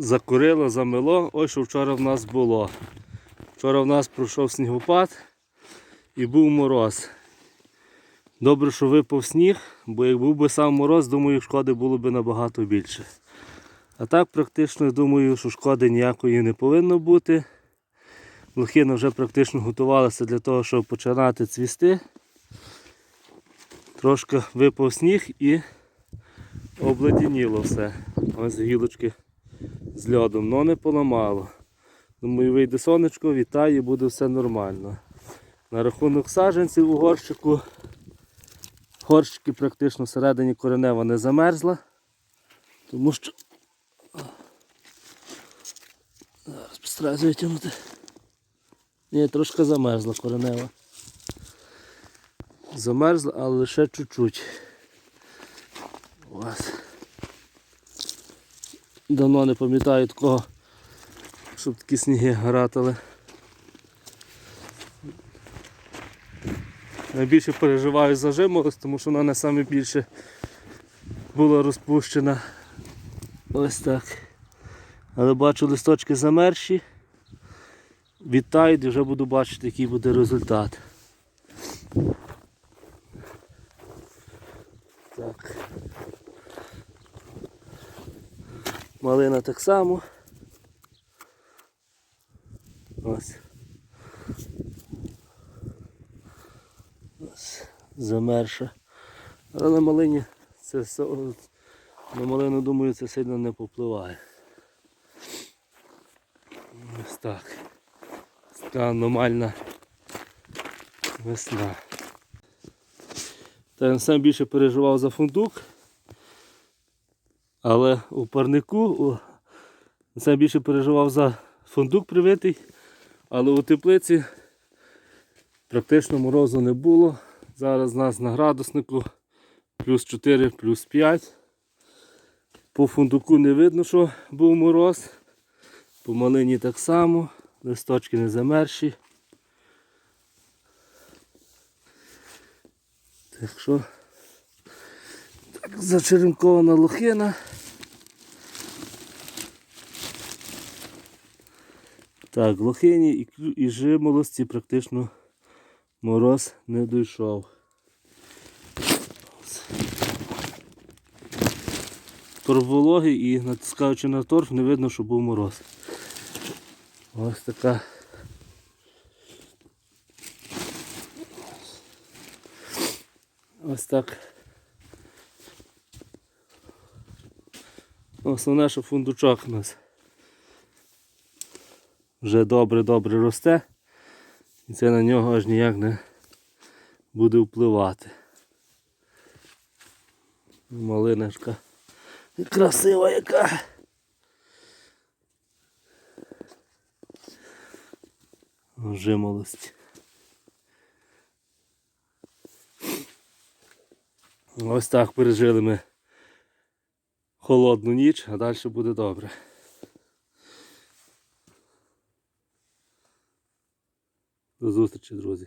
закурило, замело. Ось що вчора в нас було. Вчора в нас пройшов снігопад і був мороз. Добре, що випав сніг, бо як був би сам мороз, думаю, шкоди було б набагато більше. А так практично думаю, що шкоди ніякої не повинно бути. Лохина вже практично готувалася для того, щоб починати цвісти. Трошки випав сніг і обледеніло все. Ось гілочки з льодом, но не поламало. Думаю, вийде сонечко, вітає, буде все нормально. На рахунок саджанців у горщику. Горщики практично всередині коренева не замерзла, тому що зараз постараюсь витягнути. Ні, трошки замерзла коренева. Замерзла, але лише чуть-чуть. Ось. Давно не пам'ятаю такого, щоб такі сніги гратали. Найбільше переживаю за жимолость, тому що вона саме була розпущена. Ось так. Але бачу листочки замерші. Відтають і вже буду бачити, який буде результат. Так. Малина так само. Ось. Ось замерша. Але на малині це на малину, думаю, це сильно не попливає. Ось так. Така аномальна весна. Та я сам більше переживав за фундук. Але у парнику сам більше переживав за фундук привитий, але у теплиці практично морозу не було. Зараз у нас на градуснику плюс 4, плюс 5. По фундуку не видно, що був мороз. По малині так само, листочки не замерші. Так що так, зачеренкована лохина. Так, в лохині і, жимолості практично мороз не дійшов. Торф і натискаючи на торф, не видно, що був мороз. Ось така. Ось так. Основне, що фундучок у нас вже добре-добре росте. І це на нього аж ніяк не буде впливати. Малиночка. Красива яка. Жимолость. Ось так пережили ми холодну ніч, а далі буде добре. До зустрічі, друзі.